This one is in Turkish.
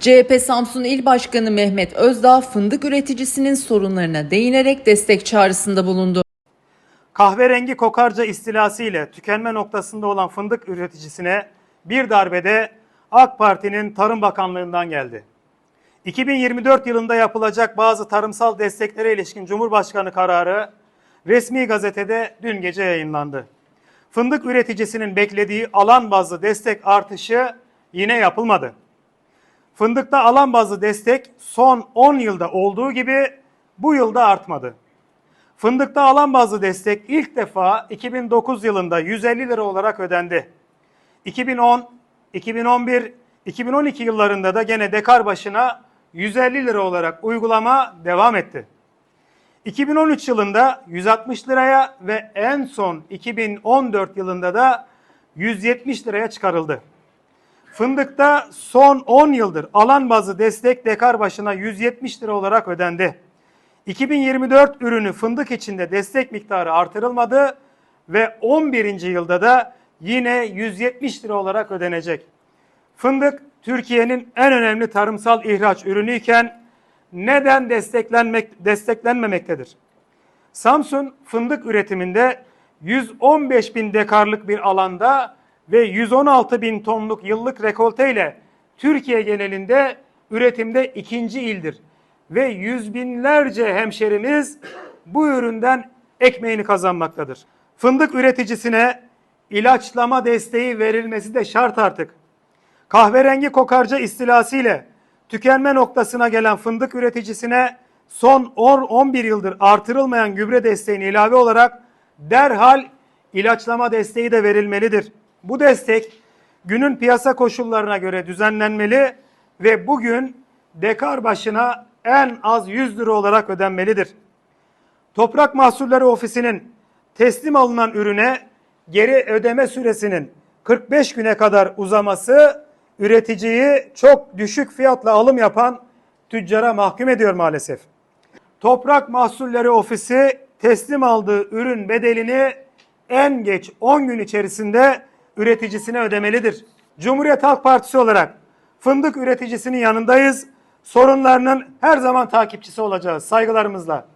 CHP Samsun İl Başkanı Mehmet Özdağ fındık üreticisinin sorunlarına değinerek destek çağrısında bulundu. Kahverengi kokarca istilası ile tükenme noktasında olan fındık üreticisine bir darbede AK Parti'nin Tarım Bakanlığı'ndan geldi. 2024 yılında yapılacak bazı tarımsal desteklere ilişkin Cumhurbaşkanı kararı resmi gazetede dün gece yayınlandı. Fındık üreticisinin beklediği alan bazlı destek artışı yine yapılmadı. Fındıkta alan bazlı destek son 10 yılda olduğu gibi bu yılda artmadı. Fındıkta alan bazlı destek ilk defa 2009 yılında 150 lira olarak ödendi. 2010, 2011, 2012 yıllarında da gene dekar başına 150 lira olarak uygulama devam etti. 2013 yılında 160 liraya ve en son 2014 yılında da 170 liraya çıkarıldı. Fındıkta son 10 yıldır alan bazı destek dekar başına 170 lira olarak ödendi. 2024 ürünü fındık içinde destek miktarı artırılmadı ve 11. yılda da yine 170 lira olarak ödenecek. Fındık Türkiye'nin en önemli tarımsal ihraç ürünüyken neden desteklenmek desteklenmemektedir? Samsun fındık üretiminde 115 bin dekarlık bir alanda ve 116 bin tonluk yıllık rekolte ile Türkiye genelinde üretimde ikinci ildir. Ve yüz binlerce hemşerimiz bu üründen ekmeğini kazanmaktadır. Fındık üreticisine ilaçlama desteği verilmesi de şart artık. Kahverengi kokarca istilası ile tükenme noktasına gelen fındık üreticisine son 10-11 yıldır artırılmayan gübre desteğini ilave olarak derhal ilaçlama desteği de verilmelidir. Bu destek günün piyasa koşullarına göre düzenlenmeli ve bugün dekar başına en az 100 lira olarak ödenmelidir. Toprak Mahsulleri Ofisi'nin teslim alınan ürüne geri ödeme süresinin 45 güne kadar uzaması üreticiyi çok düşük fiyatla alım yapan tüccara mahkum ediyor maalesef. Toprak Mahsulleri Ofisi teslim aldığı ürün bedelini en geç 10 gün içerisinde üreticisine ödemelidir. Cumhuriyet Halk Partisi olarak fındık üreticisinin yanındayız. Sorunlarının her zaman takipçisi olacağız. Saygılarımızla.